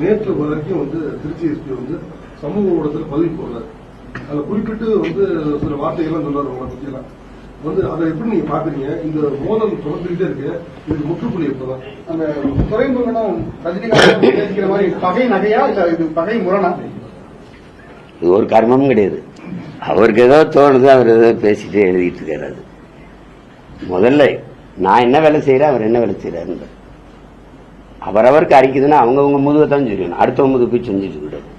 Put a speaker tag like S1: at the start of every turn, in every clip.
S1: நேற்று வரைக்கும் வந்து திருச்சி எஸ்பி வந்து சமூக ஊடகத்தில் பதிவு போடுறாரு. அதுல குறிப்பிட்டு வந்து சில வார்த்தைகள்லாம் சொல்றாரு உங்களை பத்தி எல்லாம் வந்து அதை எப்படி நீங்க பாக்குறீங்க? இந்த மோதல் தொடர்ந்துகிட்டே இருக்கு. இதுக்கு முற்றுப்புள்ளி எப்பதான்?
S2: அந்த துறைமுகனும் ரஜினிகாந்த் பேசிக்கிற மாதிரி பகை நகையா? இல்ல இது பகை முரணா?
S3: இது ஒரு கர்மமும் கிடையாது. அவருக்கு ஏதோ தோணுது அவர் ஏதோ பேசிட்டு எழுதிட்டு இருக்காரு அது. முதல்ல நான் என்ன வேலை செய்யறேன் அவர் என்ன வேலை செய்யறாரு அவரவருக்கு அரிக்குதுன்னா அவங்கவுங்க முதுவை தான் சொல்லணும் அடுத்தவங்க முதுகு போய் செஞ்சுட்டு கூடாது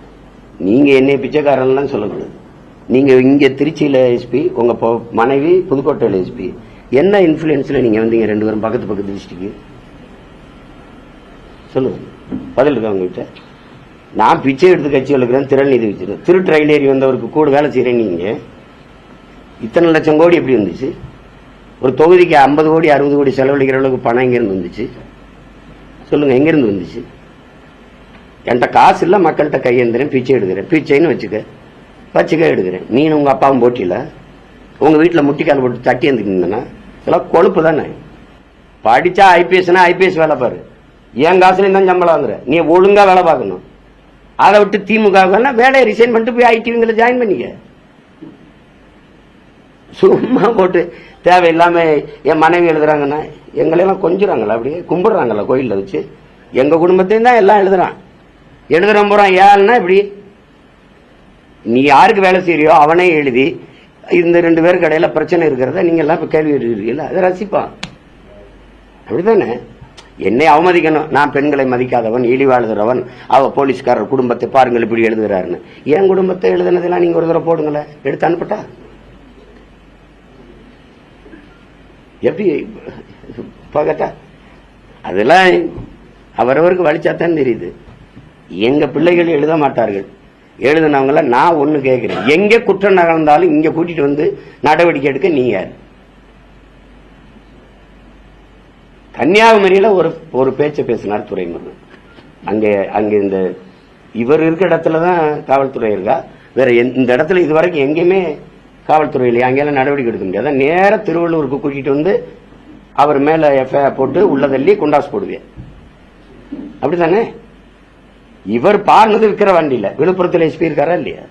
S3: நீங்கள் என்னை பிச்சைக்காரன்லாம் சொல்லக்கூடாது. நீங்கள் இங்கே திருச்சியில் எஸ்பி உங்கள் பொ- மனைவி புதுக்கோட்டையில் எஸ்பி என்ன இன்ஃப்ளூயன்ஸில் நீங்கள் வந்தீங்க ரெண்டு பேரும் பக்கத்து பக்கத்து டிஸ்ட்ரிக்கு சொல்லுங்க. பதில் இருக்கா உங்ககிட்ட? நான் பிச்சை எடுத்து கட்சி வளர்க்குறேன் திறன் நிதி வச்சிருக்கேன். திரு ட்ரெயின் ஏறி வந்தவருக்கு கூட வேலை செய்கிறேன் நீங்கள் இத்தனை லட்சம் கோடி எப்படி வந்துச்சு? ஒரு தொகுதிக்கு ஐம்பது கோடி அறுபது கோடி செலவழிக்கிற அளவுக்கு பணம் இங்கேருந்து வந்துச்சு. சொல்லுங்க எங்கேருந்து வந்துச்சு? என்கிட்ட காசு இல்லை மக்கள்கிட்ட கையெழுந்துறேன் பிச்சை எடுக்கிறேன். பிச்சைன்னு வச்சுக்க வச்சுக்க எடுக்கிறேன். நீனும் உங்க அப்பாவும் போட்டியில உங்க வீட்டில் முட்டிக்கால் போட்டு தட்டி எழுந்துக்கிங்கன்னா இதெல்லாம் கொழுப்பு தானே? படிச்சா ஐபிஎஸ்னா ஐபிஎஸ் வேலை பாரு. என் காசுலேயும் தான் சம்பளம் வாங்குற. நீ ஒழுங்கா வேலை பார்க்கணும். அதை விட்டு திமுக வேலையை ரிசைன் பண்ணிட்டு போய் ஐடிவிங்களை ஜாயின் பண்ணிக்க. சும்மா போட்டு தேவையில்லாம என் மனைவி எழுதுறாங்கன்னா எங்களையெல்லாம் கொஞ்சுறாங்களா அப்படியே? கும்பிடுறாங்களா கோயில்ல வச்சு? எங்க குடும்பத்தையும் தான் எல்லாம் எழுதுறான். எழுதுற போறான் ஏன்னா இப்படி? நீ யாருக்கு வேலை செய்யறியோ அவனே எழுதி இந்த ரெண்டு பேருக்கு இடையில பிரச்சனை இருக்கிறத நீங்க எல்லாம் இப்ப கேள்வி எழுதுறீங்கல்ல அதை ரசிப்பான் அப்படிதானே என்னை அவமதிக்கணும். நான் பெண்களை மதிக்காதவன் இழிவாழுகிறவன் அவ போலீஸ்காரர் குடும்பத்தை பாருங்கள் இப்படி எழுதுகிறாருன்னு. என் குடும்பத்தை எழுதுனதெல்லாம் நீங்க ஒரு தடவை போடுங்களேன். எடுத்து அனுப்பட்டா? எப்படி பார்க்கட்டா அதெல்லாம் அவரவருக்கு வலிச்சாத்தான் தெரியுது. எங்க பிள்ளைகள் எழுத மாட்டார்கள். எழுதினவங்கள நான் ஒன்று கேட்குறேன். எங்கே குற்றம் நகர்ந்தாலும் இங்கே கூட்டிகிட்டு வந்து நடவடிக்கை எடுக்க நீ யார்? கன்னியாகுமரியில் ஒரு ஒரு பேச்சை பேசினார் துறைமுருகன் அங்கே அங்கே இந்த இவர் இருக்கிற இடத்துல தான் காவல்துறை இருக்கா? வேற எந்த- இந்த இடத்துல இது வரைக்கும் எங்கேயுமே காவல்துறை இல்லையா அங்கெல்லாம் நடவடிக்கை எடுக்க முடியாது. நேரம் திருவள்ளூருக்கு கூட்டிட்டு வந்து அவர் மேல எஃப்ஐஆர் போட்டு உள்ளதள்ளி குண்டாஸ் போடுவேன். அப்படிதானே இவர் பாடுனது விக்கிற வண்டியில. விழுப்புரத்துல எஸ்பி இருக்காரா இல்லையா?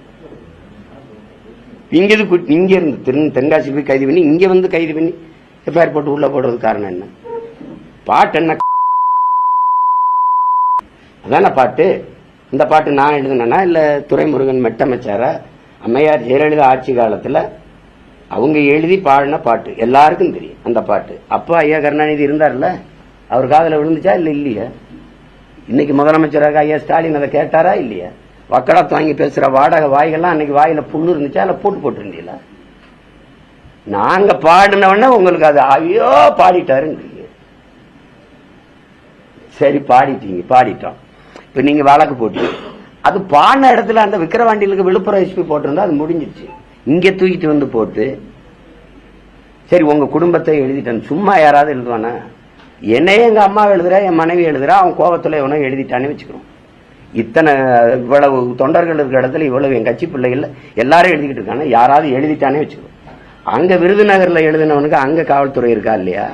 S3: இங்க இங்க இருந்து தென் தென்காசி போய் கைது பண்ணி இங்க வந்து கைது பண்ணி எஃப்ஐஆர் போட்டு உள்ள போடுறது காரணம் என்ன? பாட்டு என்ன? அதான பாட்டு? இந்த பாட்டு நான் எழுதுனேனா இல்ல துரைமுருகன் மெட்டமைச்சாரா? அம்மையார் ஜெயலலிதா ஆட்சி காலத்துல அவங்க எழுதி பாடின பாட்டு. எல்லாருக்கும் தெரியும் அந்த பாட்டு. அப்பா ஐயா கருணாநிதி இருந்தார்ல? அவர் காதில் விழுந்துச்சா இல்லை இல்லையா? இன்னைக்கு முதலமைச்சராக ஐயா ஸ்டாலின் அதை கேட்டாரா இல்லையா? வக்கடா தாங்கி பேசுகிற வாடகை வாய்கள்லாம் அன்னைக்கு வாயில் புண்ணு இருந்துச்சா இல்லை போட்டு போட்டுருந்தீங்களா? நாங்கள் பாடினவொடனே உங்களுக்கு அது ஐயோ பாடிட்டாருன்றீங்க சரி பாடிட்டீங்க பாடிட்டோம். இப்போ நீங்கள் வழக்கு போட்டீங்க. அது பாடின இடத்துல அந்த விக்கிரவாண்டிகளுக்கு விழுப்புரம் எஸ்பி போட்டிருந்தா அது முடிஞ்சிருச்சு இங்கே தூக்கிட்டு வந்து போட்டு சரி உங்கள் குடும்பத்தை எழுதிட்டேன். சும்மா யாராவது எழுதுவானா? என்னையே எங்கள் அம்மா எழுதுறா என் மனைவி எழுதுறா அவன் கோபத்தில் எவனோ எழுதிட்டானே வச்சுக்கிறோம். இத்தனை இவ்வளவு தொண்டர்கள் இருக்கிற இடத்துல இவ்வளவு என் கட்சி பிள்ளைகள் எல்லாரும் எழுதிக்கிட்டு இருக்காங்க. யாராவது எழுதிட்டானே வச்சுக்கிறோம். அங்கே விருதுநகரில் எழுதினவனுக்கு அங்கே காவல்துறை இருக்கா இல்லையா?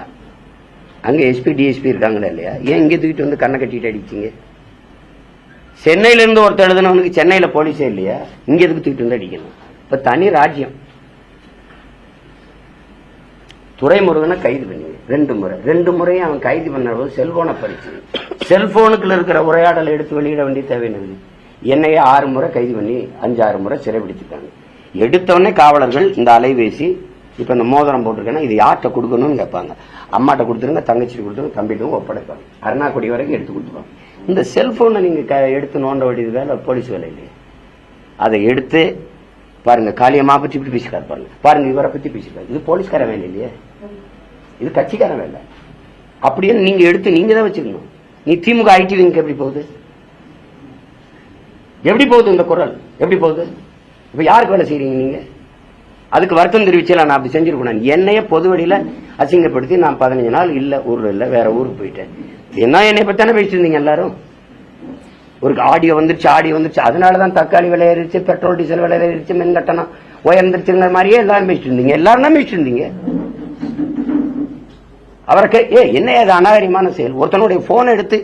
S3: அங்கே எஸ்பி டிஎஸ்பி இருக்காங்களா இல்லையா? ஏன் இங்கே தூக்கிட்டு வந்து கண்ணை கட்டிட்டு அடிச்சிங்க? சென்னையில இருந்து ஒருத்தர் எழுதுனவனுக்கு சென்னையில போலீஸே இல்லையா? இங்க எதுக்கு தூக்கிட்டு வந்து அடிக்கணும்? இப்ப தனி ராஜ்யம். துரைமுருகனை கைது பண்ணி ரெண்டு முறை. ரெண்டு முறையும் அவன் கைது பண்ண செல்போனை பறிச்சு செல்போனுக்குள்ள இருக்கிற உரையாடலை எடுத்து வெளியிட வேண்டிய தேவையில்லை என்னையே ஆறு முறை கைது பண்ணி அஞ்சாறு முறை சிறைபிடிச்சிருக்காங்க எடுத்தவொடனே காவலர்கள் இந்த அலைபேசி இப்ப இந்த மோதிரம் போட்டிருக்கேன்னா இது யார்கிட்ட கொடுக்கணும்னு கேட்பாங்க. அம்மாட்ட கொடுத்துருங்க தங்கச்சிட்டு கொடுத்துருங்க தம்பிட்டும் ஒப்படைப்பாங்க. அருணாக்குடி வரைக்கும் எடுத்து கொடுத்துருவாங்க இந்த செல்போனை நீங்க க- எடுத்து நோண்ட வேண்டியது வேலை போலீஸ் வேலை இல்லையா. அதை எடுத்து பாருங்க காளியம்மா பத்தி இப்படி பேசிக்காரு பாருங்க. பாருங்க இவரை பத்தி பேசிக்காரு இது போலீஸ்கார வேலை இல்லையே. இது கட்சிக்கார வேலை. அப்படியே நீங்க எடுத்து நீங்க தான் வச்சுக்கணும் நீ திமுக ஐடி விங்க எப்படி போகுது? எப்படி போகுது இந்த குரல்? எப்படி போகுது? இப்ப யாருக்கு வேலை செய்யறீங்க நீங்க? அதுக்கு வருத்தம் தெரிவிச்சல நான் அப்படி செஞ்சிருக்கணும். என்னைய பொது வழியில அசிங்கப்படுத்தி நான் பதினஞ்சு நாள் இல்ல ஊர்ல இல்ல வேற ஊருக்கு போயிட்டேன். என்ன என்னை பத்தி தானே பேசிட்டு இருந்தீங்க எல்லாரும்? ஒரு ஆடியோ வந்துருச்சு ஆடியோ வந்துருச்சு. அதனாலதான் தக்காளி விலை ஏறிச்சு பெட்ரோல் டீசல் விலை ஏறிச்சு மின் கட்டணம் உயர்ந்துருச்சுங்கிற மாதிரியே எல்லாரும் பேசிட்டு இருந்தீங்க எல்லாரும் தான் பேசிட்டு இருந்தீங்க அவருக்கு ஏ என்ன அது அநாகரிகமான செயல்? ஒருத்தனுடைய போன் எடுத்து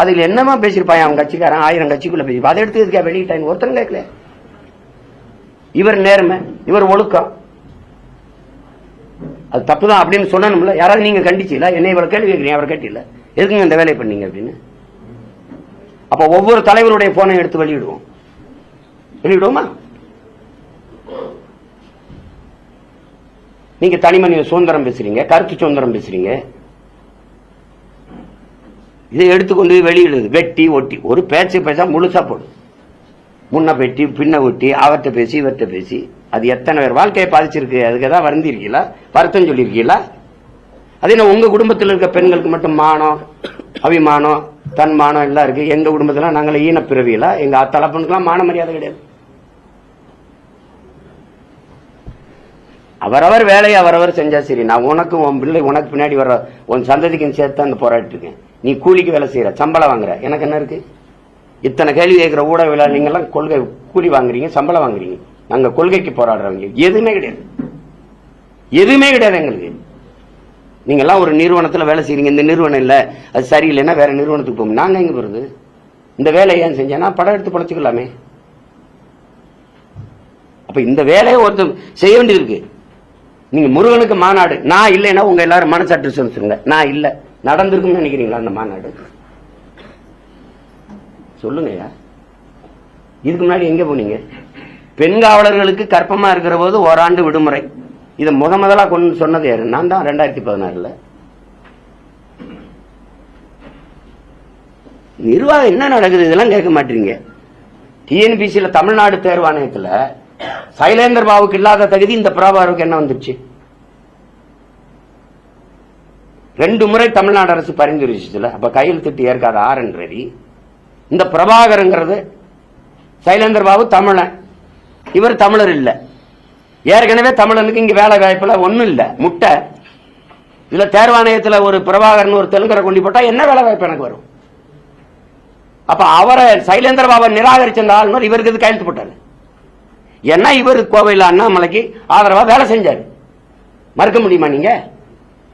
S3: அதுல என்னமா பேசியிருப்பான்? அவன் கட்சிக்காரன் ஆயிரம் கட்சிக்குள்ள பேசி அதை எடுத்து இருக்கா வெளியிட்டான் ஒருத்தன் கேட்கல. இவர் நேர்மை இவர் ஒழுக்கம். அது தப்பு தான் அப்படின்னு சொல்லணும்ல. யாராவது நீங்க கண்டிச்சீங்களா? என்னை இவ்வளவு கேள்வி கேட்கிறீங்க அவர் கேட்டில எதுக்குங்க இந்த வேலையை பண்ணீங்க அப்படின்னு? அப்போ ஒவ்வொரு தலைவருடைய போனை எடுத்து வெளியிடுவோம். வெளியிடுவோமா? நீங்க தனி மனித சுதந்திரம் பேசுறீங்க கருத்து சுதந்திரம் பேசுறீங்க. இதை எடுத்துக்கொண்டு வெளியிடுது வெட்டி ஒட்டி. ஒரு பேச்சு பேசா முழுசா போடும். முன்ன வெட்டி பின்ன ஒட்டி அவர்கிட்ட பேசி இவர்கிட்ட பேசி. அது எத்தனை பேர்? வாழ்க்கையை பாதிச்சிருக்கு. அதுக்கு தான் வருந்திருக்கீங்களா? வருத்தம் சொல்லியிருக்கீங்களா? அதே நான் உங்க குடும்பத்தில் இருக்க பெண்களுக்கு மட்டும் மானம் அபிமானம் தன்மானம் எல்லாம் இருக்கு. எங்க குடும்பத்துல நாங்கள ஈன பிறவியில எங்க தலப்பனுக்குலாம் மான மரியாதை கிடையாது. அவரவர் வேலையை அவரவர் செஞ்சா சரி. நான் உனக்கும் உன் பிள்ளை உனக்கு பின்னாடி வர உன் சந்ததிக்கும் சேர்த்து அந்த போராட்டு இருக்கேன். நீ கூலிக்கு வேலை செய்யற சம்பளம் வாங்குற. எனக்கு என்ன இருக்கு? இத்தனை கேள்வி கேட்கிற ஊடக நீங்க எல்லாம் கொள்கை கூலி வாங்குறீங்க சம்பளம் வாங்குறீங்க. நாங்க கொள்கைக்கு போராடுறவங்க. எதுவுமே கிடையாது. எதுவுமே கிடையாது எங்களுக்கு. நீங்க எல்லாம் ஒரு நிறுவனத்துல வேலை செய்கிறீங்க இந்த நிறுவனம் இல்ல. அது சரியில்லைன்னா வேற நிறுவனத்துக்கு போகும் நாங்க எங்க போறது? இந்த வேலையை ஏன் செஞ்சேன்னா படம் எடுத்து பழச்சுக்கலாமே. அப்போ இந்த வேலையை ஒருத்தர் செய்ய வேண்டியது இருக்கு. நீங்க முருகனுக்கு மாநாடு. நான் இல்லைன்னா உங்க எல்லாரும் மனசாட்டு சொல்லுங்க நான் இல்ல. நடந்திருக்கும்னு நினைக்கிறீங்களா அந்த மாநாடு? சொல்லுங்கய்யா இதுக்கு முன்னாடி எங்க போனீங்க? பெண் காவலர்களுக்கு கற்பமா இருக்கிற போது ஓராண்டு விடுமுறை. இதை முத முதலா கொண்டு சொன்னது யாரு? நான் தான் ரெண்டாயிரத்தி பதினாறுல. நிர்வாகம் என்ன நடக்குது? இதெல்லாம் கேட்க மாட்டீங்க. டிஎன்பிசியில தமிழ்நாடு தேர்வாணையத்தில் சைலேந்தர் பாபுக்கு இல்லாத தகுதி இந்த பிரபாகருக்கு என்ன வந்துச்சு? ரெண்டு முறை தமிழ்நாடு அரசு பரிந்துரைச்சுல அப்ப கையெழுத்திட்டு ஏற்காத ஆர் என் ரவி. இந்த பிரபாகருங்கிறது சைலேந்தர் பாபு தமிழன். இவர் தமிழர் இல்லை. ஏற்கனவே தமிழனுக்கு இங்க வேலை வாய்ப்புல ஒண்ணும் இல்லை. முட்டை. இதுல தேர்வாணையத்துல ஒரு பிரபாகரன் ஒரு தெலுங்கரை கொண்டு போட்டா என்ன வேலை வாய்ப்பு எனக்கு வரும்? அப்ப அவரை சைலேந்திர பாபா நிராகரிச்சிருந்த ஆளுநர் இவருக்கு இது கையெழுத்து போட்டாரு? ஏன்னா இவர் கோவையில் அண்ணாமலைக்கு ஆதரவா வேலை செஞ்சாரு? மறுக்க முடியுமா நீங்க?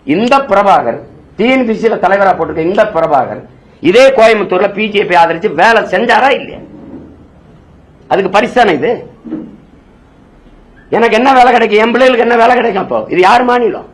S3: இந்த பிரபாகர் டிஎன்பிசியில தலைவரா போட்டிருக்க இந்த பிரபாகர் இதே கோயம்புத்தூர்ல பிஜேபி ஆதரிச்சு வேலை செஞ்சாரா இல்லையா? அதுக்கு பரிசான இது? எனக்கு என்ன வேலை கிடைக்கும்? என் பிள்ளைகளுக்கு என்ன வேலை கிடைக்கும் அப்போ? இது யார் மாநிலம்?